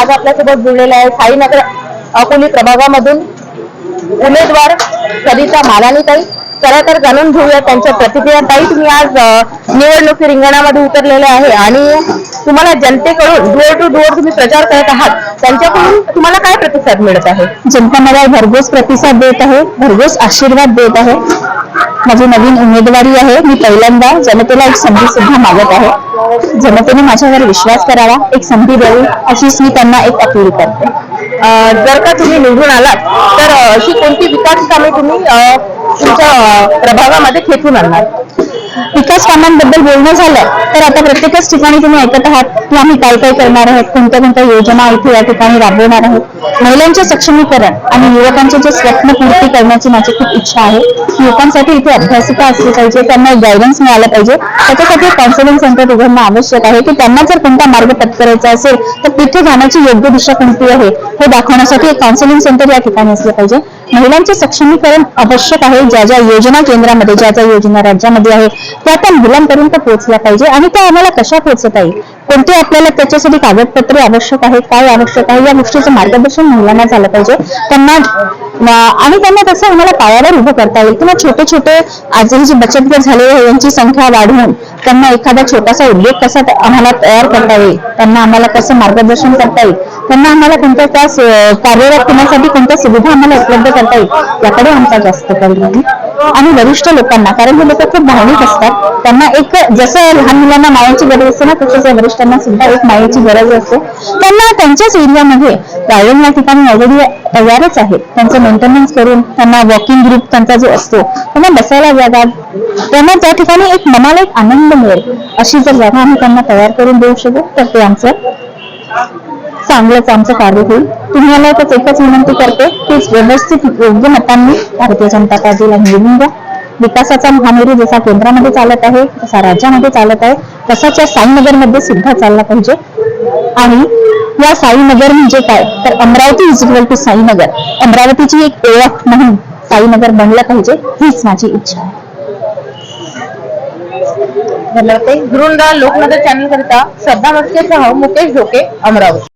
आज आपल्यासोबत जुळलेले आहे साईनगर अकोली प्रभागामधून उमेदवार सरिता मालानीताई चला तर जाणून घेऊया त्यांच्या प्रतिक्रिया. ताई तुम्ही आज निवडणुकी रिंगणामध्ये उतरलेले आहे आणि तुम्हाला जनतेकडून डोअर टू डोअर तुम्ही प्रचार करत आहात त्यांच्याकडून तुम्हाला काय प्रतिसाद मिळत आहे? जनता मला भरघोस प्रतिसाद देत आहे भरघोस आशीर्वाद देत आहे. माझी नवीन उमेदवारी आहे. मी पहिल्यांदा जनतेला एक संधी सुद्धा मागत आहे. जनतेने माझ्यावर विश्वास करावा एक संधी द्यावी अशीच मी त्यांना एक अपील करते. जर का तुम्ही निवडून आलात तर अशी कोणती विकास कामे तुम्ही तुमच्या प्रभागामध्ये खेचून आणणार? विकास कामांबद्दल बोलणं झालं तर आता प्रत्येकच ठिकाणी तुम्ही ऐकत आहात की आम्ही काय काय करणार आहोत कोणत्या कोणत्या योजना इथे या ठिकाणी राबवणार आहोत. महिलांचे सक्षमीकरण आणि युवकांचे जे स्वप्न पूर्ती करण्याची माझी खूप इच्छा आहे. युवकांसाठी इथे अभ्यासिका असली पाहिजे त्यांना गायडन्स मिळालं पाहिजे. त्याच्यासाठी काउन्सिलिंग सेंटर उघडणं आवश्यक आहे की त्यांना जर कोणता मार्ग पत्करायचा असेल तर तिथे जाण्याची योग्य दिशा कोणती आहे हे दाखवण्यासाठी एक काउन्सिलिंग सेंटर या ठिकाणी असलं पाहिजे. महिलांचे सक्षमीकरण आवश्यक आहे ज्या ज्या योजना केंद्रामध्ये ज्या ज्या योजना राज्यामध्ये आहे त्या त्या मुलांपर्यंत पोहोचल्या पाहिजे. आणि त्या आम्हाला कशा पोहोचत आहे कोणते आपल्याला त्याच्यासाठी कागदपत्रे आवश्यक आहे काय आवश्यक आहे या गोष्टीचं मार्गदर्शन महिलांना झालं पाहिजे. त्यांना आणि त्यांना तसं आम्हाला पायावर उभं करता येईल. किंवा छोटे छोटे आजही जे बचत गट झाले आहे यांची संख्या वाढवून त्यांना एखादा छोटासा उद्योग कसा आम्हाला तयार करता येईल? त्यांना आम्हाला कसं मार्गदर्शन करता येईल? त्यांना आम्हाला कोणत्या त्या कार्यरत होण्यासाठी कोणत्या सुविधा आम्हाला उपलब्ध करता येईल? याकडे आमचा जास्त कल आहे आणि वरिष्ठ लोकांना कारण हे लोक खूप भावनिक असतात त्यांना एक जसं लहान मुलांना मायाची गरज असते ना तसंच या वरिष्ठांना सुद्धा एक मायाची गरज असते. त्यांना त्यांच्याच एरियामध्ये गायन या ठिकाणी ऑलरेडी तयारच आहे त्यांचं मेंटेनन्स करून त्यांना वॉकिंग ग्रुप त्यांचा जो असतो त्यांना बसायला जागा त्यांना त्या ठिकाणी एक मनाला एक आनंद मिळेल अशी जर जागा आम्ही त्यांना तयार करून देऊ शकू तर ते आमचं चांगलंच आमचं कार्य होईल. तुम्हाला एकच एकच विनंती करते की व्यवस्थित योग्य मतांनी भारतीय जनता पार्टीला निवडून द्या. विकासाचा महामेरू जसा केंद्रामध्ये चालत आहे तसा राज्यामध्ये चालत आहे तसाच या साईनगरमध्ये सुद्धा चालला पाहिजे. आणि या साईनगर म्हणजे काय? तर Amravati is equal to Sainagar. अमरावतीची एक ओळख म्हणून साईनगर बनलं पाहिजे हीच माझी इच्छा आहे. धन्यवाद ताई. लोकनगर चॅनल करिता श्रद्धा मस्केसह मुकेश ढोके अमरावती.